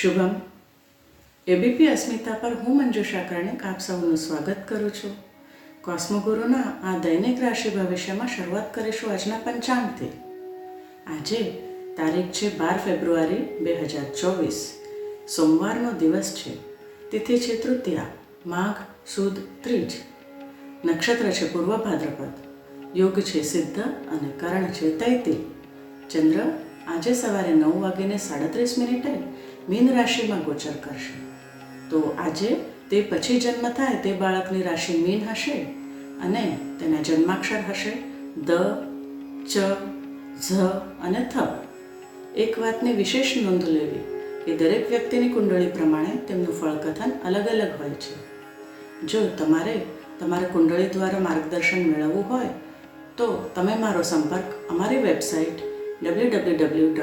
Shubham, ABP અસ્મિતા પર હું મંજુષા કર્ણિક આપ સૌનું સ્વાગત કરું છું. કોસ્મોગુરુના આ દૈનિક રાશિ ભવિષ્યમાં શરૂઆત કરીશું આજના પંચાંગથી. આજે તારીખ છે બાર ફેબ્રુઆરી બે હજાર ચોવીસ. સોમવારનો દિવસ છે. તિથિ છે તૃતીયા, માઘ, સુદ, ત્રીજ. નક્ષત્ર છે પૂર્વ ભાદ્રપદ. યોગ છે સિદ્ધ અને કરણ છે તૈતી. ચંદ્ર આજે સવારે નવ વાગીને સાડત્રીસ મિનિટે મીન રાશિમાં ગોચર કરશે. તો આજે તે પછી જન્મ થાય તે બાળકની રાશિ મીન હશે અને તેના જન્માક્ષર હશે દ, ચ, ઝ અને થ. એક વાતની વિશેષ નોંધ લેવી કે દરેક વ્યક્તિની કુંડળી પ્રમાણે તેમનું ફળકથન અલગ અલગ હોય છે. જો તમારે તમારા કુંડળી દ્વારા માર્ગદર્શન મેળવવું હોય તો તમે મારો સંપર્ક અમારી website W W W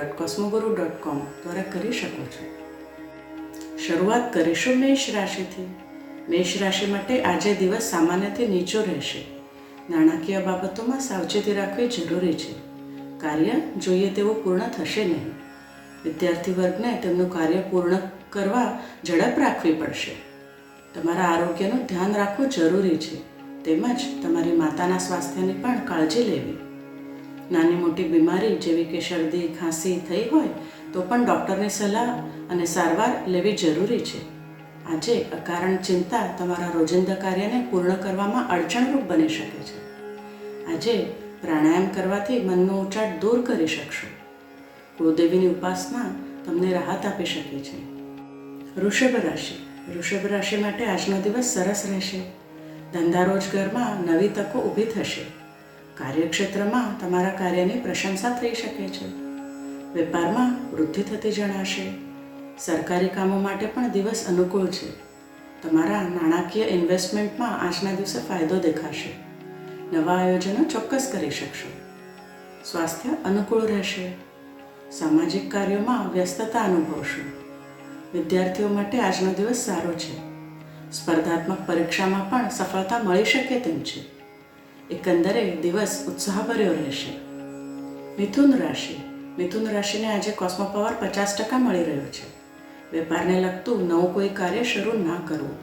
dot com દ્વારા કરી શકો છો. શરૂઆત કરીશું મેષ રાશિથી. મેષ રાશિ માટે આજે દિવસ સામાન્યથી નીચો રહેશે. નાણાકીય બાબતોમાં સાવચેતી રાખવી જરૂરી છે. કાર્ય જોઈએ તેવું પૂર્ણ થશે નહીં. વિદ્યાર્થી વર્ગને તેમનું કાર્ય પૂર્ણ કરવા ઝડપ રાખવી પડશે. તમારા આરોગ્યનું ધ્યાન રાખવું જરૂરી છે. તેમજ તમારી માતાના સ્વાસ્થ્યની પણ કાળજી લેવી. નાની મોટી બીમારી જેવી કે શરદી, ખાંસી થઈ હોય, તો પણ ડૉક્ટરની સલાહ અને સારવાર લેવી જરૂરી છે. આજે અકારણ ચિંતા તમારા રોજિંદા કાર્યને પૂર્ણ કરવામાં અડચણરૂપ બની શકે છે. આજે પ્રાણાયામ કરવાથી મનનો ઉચાટ દૂર કરી શકશો. કુળદેવીની ઉપાસના તમને રાહત આપી શકે છે. વૃષભ રાશિ. વૃષભ રાશિ માટે આજનો દિવસ સરસ રહેશે. ધંધા રોજગારમાં નવી તકો ઊભી થશે. કાર્યક્ષેત્રમાં તમારા કાર્યની પ્રશંસા થઈ શકે છે. વેપારમાં વૃદ્ધિ થતી જણાશે. સરકારી કામો માટે પણ દિવસ અનુકૂળ છે. તમારા નાણાકીય ઇન્વેસ્ટમેન્ટમાં આજના દિવસે ફાયદો દેખાશે. નવા આયોજનો ચોક્કસ કરી શકશો. સ્વાસ્થ્ય અનુકૂળ રહેશે. સામાજિક કાર્યોમાં વ્યસ્તતા અનુભવશો. વિદ્યાર્થીઓ માટે આજનો દિવસ સારો છે. સ્પર્ધાત્મક પરીક્ષામાં પણ સફળતા મળી શકે તેમ છે. એકંદરે દિવસ ઉત્સાહભર્યો રહેશે. મિથુન રાશિ. મિથુન રાશિને આજે કોસ્મો પાવર પચાસ ટકા મળી રહ્યો છે. વેપારને લગતું નવું કોઈ કાર્ય શરૂ ના કરવું.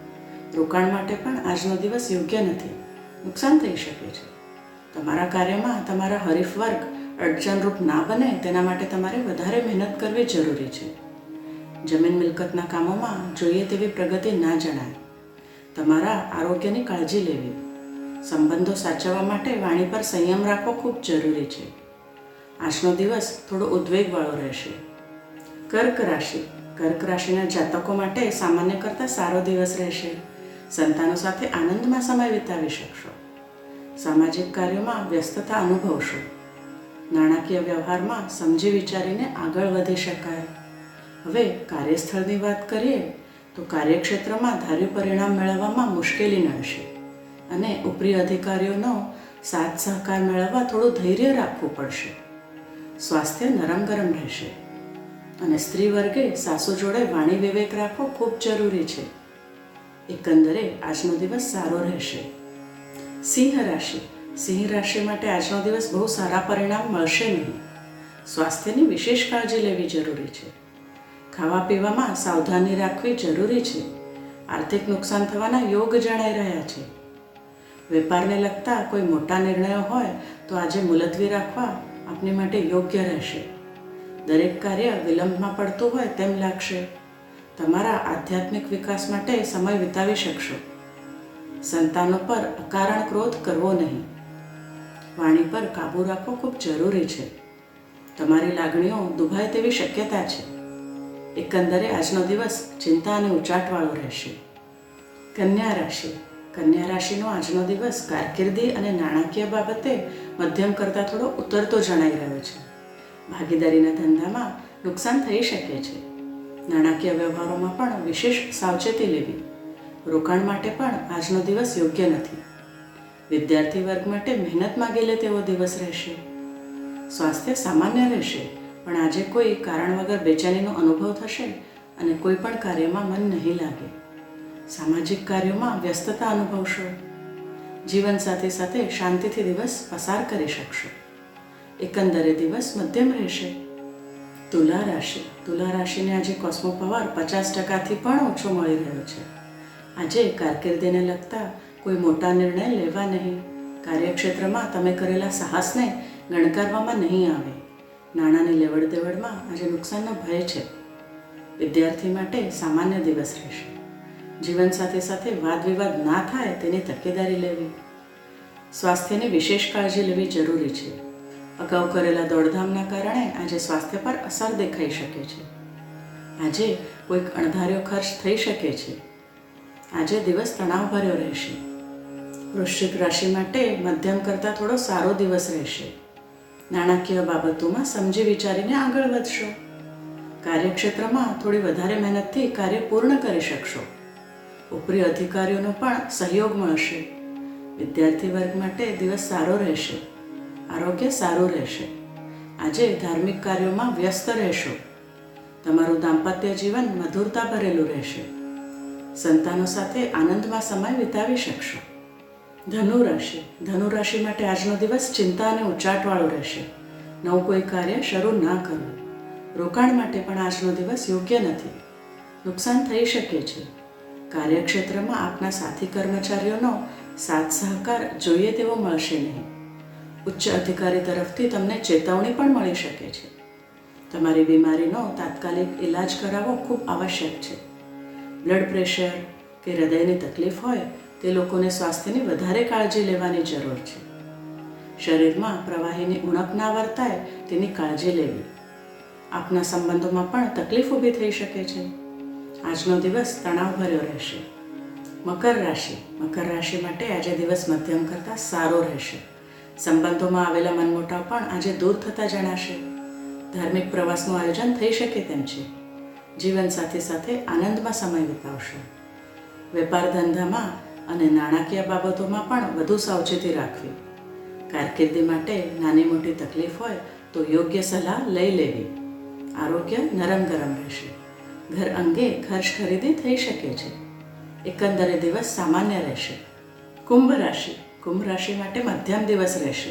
રોકાણ માટે પણ આજનો દિવસ યોગ્ય નથી. નુકસાન થઈ શકે છે. તમારા કાર્યમાં તમારા હરીફ વર્ગ અડચણરૂપ ના બને તેના માટે તમારે વધારે મહેનત કરવી જરૂરી છે. જમીન મિલકતના કામોમાં જોઈએ તેવી પ્રગતિ ના જણાય. તમારા આરોગ્યની કાળજી લેવી. સંબંધો સાચવવા માટે વાણી પર સંયમ રાખવો ખૂબ જરૂરી છે. આજનો દિવસ થોડો ઉદ્વેગવાળો રહેશે. કર્ક રાશિ. કર્ક રાશિના જાતકો માટે સામાન્ય કરતાં સારો દિવસ રહેશે. સંતાનો સાથે આનંદમાં સમય વિતાવી શકશો. સામાજિક કાર્યોમાં વ્યસ્તતા અનુભવશો. નાણાકીય વ્યવહારમાં સમજી વિચારીને આગળ વધી શકાય. હવે કાર્યસ્થળની વાત કરીએ, તો કાર્યક્ષેત્રમાં ધાર્યું પરિણામ મેળવવામાં મુશ્કેલી નડશે અને ઉપરી અધિકારીઓનો સાથ સહકાર મેળવવા થોડું ધૈર્ય રાખવું પડશે. સ્વાસ્થ્ય નરમ ગરમ રહેશે. અને સ્ત્રી વર્ગે સાસુ જોડે વાણી વિવેક રાખવો ખૂબ જરૂરી છે. એકંદરે આજનો દિવસ સારો રહેશે. સિંહ રાશિ. સિંહ રાશિ માટે આજનો દિવસ બહુ સારા પરિણામ મળશે નહીં. સ્વાસ્થ્યની વિશેષ કાળજી લેવી જરૂરી છે. ખાવા પીવામાં સાવધાની રાખવી જરૂરી છે. આર્થિક નુકસાન થવાના યોગ જણાઈ રહ્યા છે. વેપારને લગતા કોઈ મોટા નિર્ણયો હોય, તો આજે મુલતવી રાખવા આપની માટે યોગ્ય રહેશે. દરેક કાર્ય વિલંબમાં પડતું હોય તેમ લાગશે. તમારા આધ્યાત્મિક વિકાસ માટે સમય વિતાવી શકશો. સંતાનો પર અકારણ ક્રોધ કરવો નહીં. વાણી પર કાબૂ રાખવો ખૂબ જરૂરી છે. તમારી લાગણીઓ દુભાય તેવી શક્યતા છે. એકંદરે આજનો દિવસ ચિંતા અને ઉચાટવાળો રહેશે. કન્યા રાશિ. કન્યા રાશિનો આજનો દિવસ કારકિર્દી અને નાણાકીય બાબતે મધ્યમ કરતાં થોડો ઉતરતો જણાઈ રહ્યો છે. ભાગીદારીના ધંધામાં નુકસાન થઈ શકે છે. નાણાકીય વ્યવહારોમાં પણ વિશેષ સાવચેતી લેવી. રોકાણ માટે પણ આજનો દિવસ યોગ્ય નથી. વિદ્યાર્થી વર્ગ માટે મહેનત માગી લે તેવો દિવસ રહેશે. સ્વાસ્થ્ય સામાન્ય રહેશે, પણ આજે કોઈ કારણ વગર બેચેનીનો અનુભવ થશે અને કોઈ પણ કાર્યમાં મન નહીં લાગે. સામાજિક કાર્યોમાં વ્યસ્તતા અનુભવશો. જીવનસાથી સાથે શાંતિથી દિવસ પસાર કરી શકશો. એકંદરે દિવસ મધ્યમ રહેશે. તુલા રાશિ. તુલા રાશિને આજે કોસ્મો પાવર પચાસ ટકાથી પણ ઓછો મળી રહ્યો છે. આજે કારકિર્દીને લગતા કોઈ મોટા નિર્ણય લેવા નહીં. કાર્યક્ષેત્રમાં તમે કરેલા સાહસને ગણકારવામાં નહીં આવે. નાણાંની લેવડ દેવડમાં આજે નુકસાનનો ભય છે. વિદ્યાર્થી માટે સામાન્ય દિવસ રહેશે. જીવનસાથી સાથે વાદ વિવાદ ના થાય તેની તકેદારી લેવી. સ્વાસ્થ્યની વિશેષ કાળજી લેવી જરૂરી છે. અગાઉ કરેલા દોડધામના કારણે આજે સ્વાસ્થ્ય પર અસર દેખાઈ શકે છે. આજે કોઈક અણધાર્યો ખર્ચ થઈ શકે છે. આજે દિવસ તણાવભર્યો રહેશે. વૃશ્ચિક રાશિ માટે મધ્યમ કરતાં થોડો સારો દિવસ રહેશે. નાણાકીય બાબતોમાં સમજી વિચારીને આગળ વધશો. કાર્યક્ષેત્રમાં થોડી વધારે મહેનતથી કાર્ય પૂર્ણ કરી શકશો. ઉપરી અધિકારીઓનો પણ સહયોગ મળશે. વિદ્યાર્થી વર્ગ માટે દિવસ સારો રહેશે. આરોગ્ય સારું રહેશે. આજે ધાર્મિક કાર્યોમાં વ્યસ્ત રહેશો. તમારું દાંપત્ય જીવન મધુરતા ભરેલું રહેશે. સંતાનો સાથે આનંદમાં સમય વિતાવી શકશો. ધનુ રાશિ. ધનુ રાશિ માટે આજનો દિવસ ચિંતા અને ઉચાટવાળો રહેશે. નવું કોઈ કાર્ય શરૂ ના કરવું. રોકાણ માટે પણ આજનો દિવસ યોગ્ય નથી. નુકસાન થઈ શકે છે. કાર્યક્ષેત્રમાં આપના સાથી કર્મચારીઓનો સાથ સહકાર જોઈએ તેવો મળશે નહીં. ઉચ્ચ અધિકારી તરફથી તમને ચેતવણી પણ મળી શકે છે. તમારી બીમારીનો તાત્કાલિક ઇલાજ કરાવવો ખૂબ આવશ્યક છે. બ્લડ પ્રેશર કે હૃદયની તકલીફ હોય તે લોકોને સ્વાસ્થ્યની વધારે કાળજી લેવાની જરૂર છે. શરીરમાં પ્રવાહીની ઉણપ ના વર્તાય તેની કાળજી લેવી. આપના સંબંધોમાં પણ તકલીફ ઊભી થઈ શકે છે. આજનો દિવસ તણાવભર્યો રહેશે. મકર રાશિ. મકર રાશિ માટે આજે દિવસ મધ્યમ કરતાં સારો રહેશે. સંબંધોમાં આવેલા મનમોટાવ પણ આજે દૂર થતા જણાશે. ધાર્મિક પ્રવાસનું આયોજન થઈ શકે તેમ છે. જીવનસાથી સાથે આનંદમાં સમય વિતાવશો. વેપાર ધંધામાં અને નાણાકીય બાબતોમાં પણ વધુ સાવચેતી રાખવી. કારકિર્દી માટે નાની મોટી તકલીફ હોય તો યોગ્ય સલાહ લઈ લેવી. આરોગ્ય નરમ ગરમ રહેશે. ઘર અંગે ખર્ચ ખરીદી થઈ શકે છે. એકંદરે દિવસ સામાન્ય રહેશે. કુંભ રાશિ કુંભ રાશિ માટે મધ્યમ દિવસ રહેશે.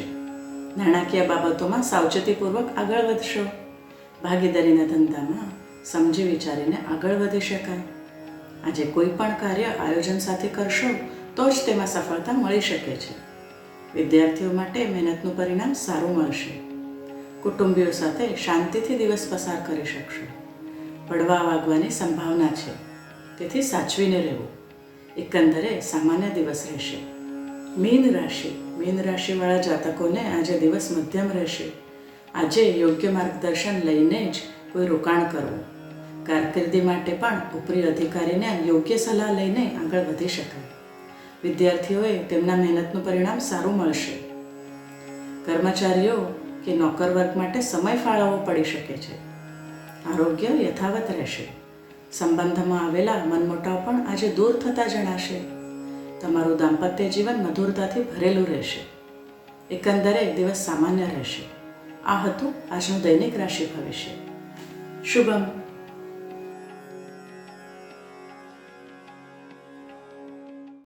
નાણાકીય બાબતોમાં સાવચેતીપૂર્વક આગળ વધશો. ભાગીદારીના ધંધામાં સમજી વિચારીને આગળ વધી શકાય. આજે કોઈ પણ કાર્ય આયોજન સાથે કરશો તો જ તેમાં સફળતા મળી શકે છે. વિદ્યાર્થીઓ માટે મહેનતનું પરિણામ સારું મળશે. કુટુંબીઓ સાથે શાંતિથી દિવસ પસાર કરી શકશો. પડવા વાગવાની સંભાવના છે. તેથી સાચવીને રહેવું. એકંદરે સામાન્ય દિવસ રહેશે. મીન રાશિ. મીન રાશિવાળા જાતકોને આજે દિવસ મધ્યમ રહેશે. આજે યોગ્ય માર્ગદર્શન લઈને જ કોઈ રોકાણ કરવું. કારકિર્દી માટે પણ ઉપરી અધિકારીને યોગ્ય સલાહ લઈને આગળ વધી શકાય. વિદ્યાર્થીઓએ તેમના મહેનતનું પરિણામ સારું મળશે. કર્મચારીઓ કે નોકર વર્ગ માટે સમય ફાળવવો પડી શકે છે. આરોગ્ય યથાવત રહેશે. સંબંધમાં આવેલા મનમોટાવ પણ આજે દૂર થતા જણાશે. તમારું દાંપત્ય જીવન મધુરતાથી ભરેલું રહેશે. એકંદરે દિવસ સામાન્ય રહેશે. આ હતું આજનું દૈનિક રાશિ ભવિષ્ય. શુભમ.